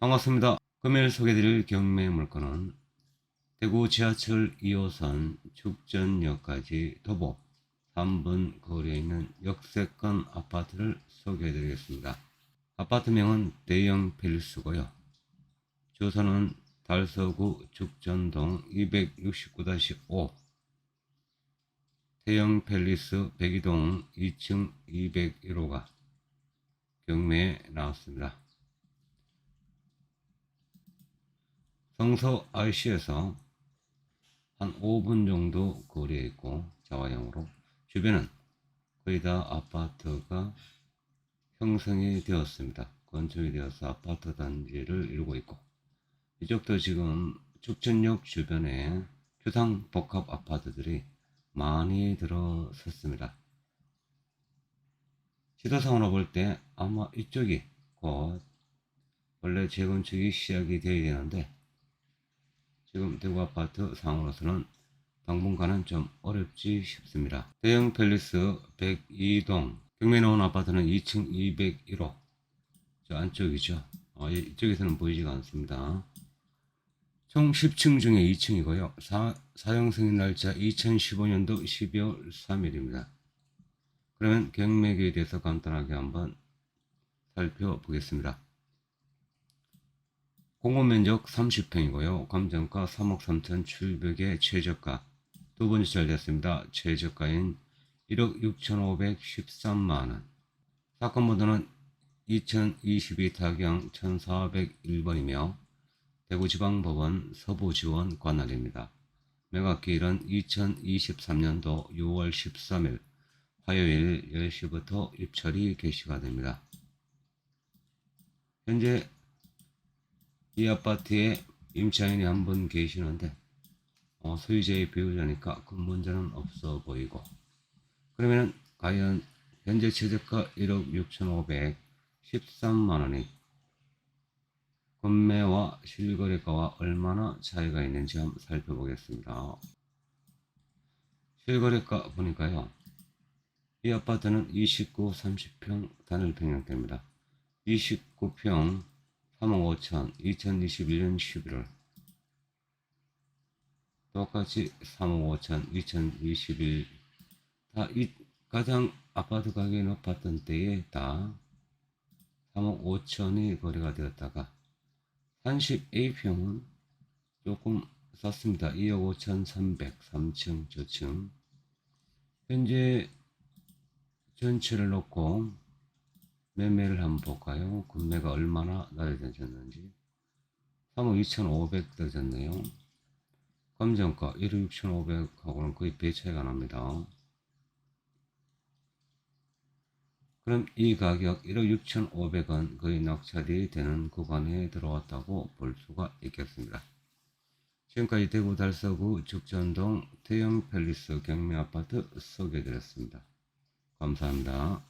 반갑습니다. 금요일 소개드릴 경매 물건은 대구 지하철 2호선 축전역까지 도보 3분 거리에 있는 역세권 아파트를 소개해드리겠습니다. 아파트명은 대형 팰리스고요. 주소는 달서구 축전동 269-5 대형 팰리스 백이동 2층 201호가 경매에 나왔습니다. 성서 IC에서 한 5분 정도 거리에 있고 자화형으로 주변은 거의 다 아파트가 형성이 되었습니다. 건축이 되어서 아파트 단지를 이루고 있고 이쪽도 지금 축전역 주변에 규상 복합 아파트들이 많이 들어섰습니다. 지도상으로 볼 때 아마 이쪽이 곧 원래 재건축이 시작이 되어야 되는데 지금 대구 아파트 상으로서는 당분간은 좀 어렵지 싶습니다. 대형 팰리스 102동 경매 나온 아파트는 2층 201호 저 안쪽이죠. 어, 이쪽에서는 보이지가 않습니다. 총 10층 중에 2층이고요. 사, 사용 승인 날짜 2015년도 12월 3일입니다. 그러면 경매기에 대해서 간단하게 한번 살펴보겠습니다. 공원면적 30평이고요. 감정가 3억 3천 7백의 최저가 두 번째 잘 됐습니다. 최저가인 1억 6,513만원 사건 번호는 2022 타경 1401번이며 대구지방법원 서부지원 관할입니다. 매각기일은 2023년도 6월 13일 화요일 10시부터 입찰이 개시가 됩니다. 현재 이 아파트에 임차인이 한 분 계시는데 어, 소유자의 배우자니까 큰 문제는 없어 보이고 그러면 과연 현재 최저가 1억 6,513만 원이 건매와 실거래가와 얼마나 차이가 있는지 한번 살펴보겠습니다. 실거래가 보니까요. 이 아파트는 29, 30평 단일 평형대입니다. 29평 3억 5천 2021년 11월. 똑같이 3억 5천 2021 다 이 가장 아파트 가격이 높았던 때에 다 3억 5천이 거래가 되었다가 30A평은 조금 쌌습니다. 2억 5천 3백 3층 저층. 현재 전체를 놓고 매매를 한번 볼까요? 금매가 얼마나 낮아졌는지 3억 2,500 떨어졌네요. 감정가 1억 6,500하고는 거의 배 차이가 납니다. 그럼 이 가격 1억 6,500원 거의 낙찰이 되는 구간에 들어왔다고 볼 수가 있겠습니다. 지금까지 대구 달서구 죽전동 대형 팰리스 경매 아파트 소개해드렸습니다. 감사합니다.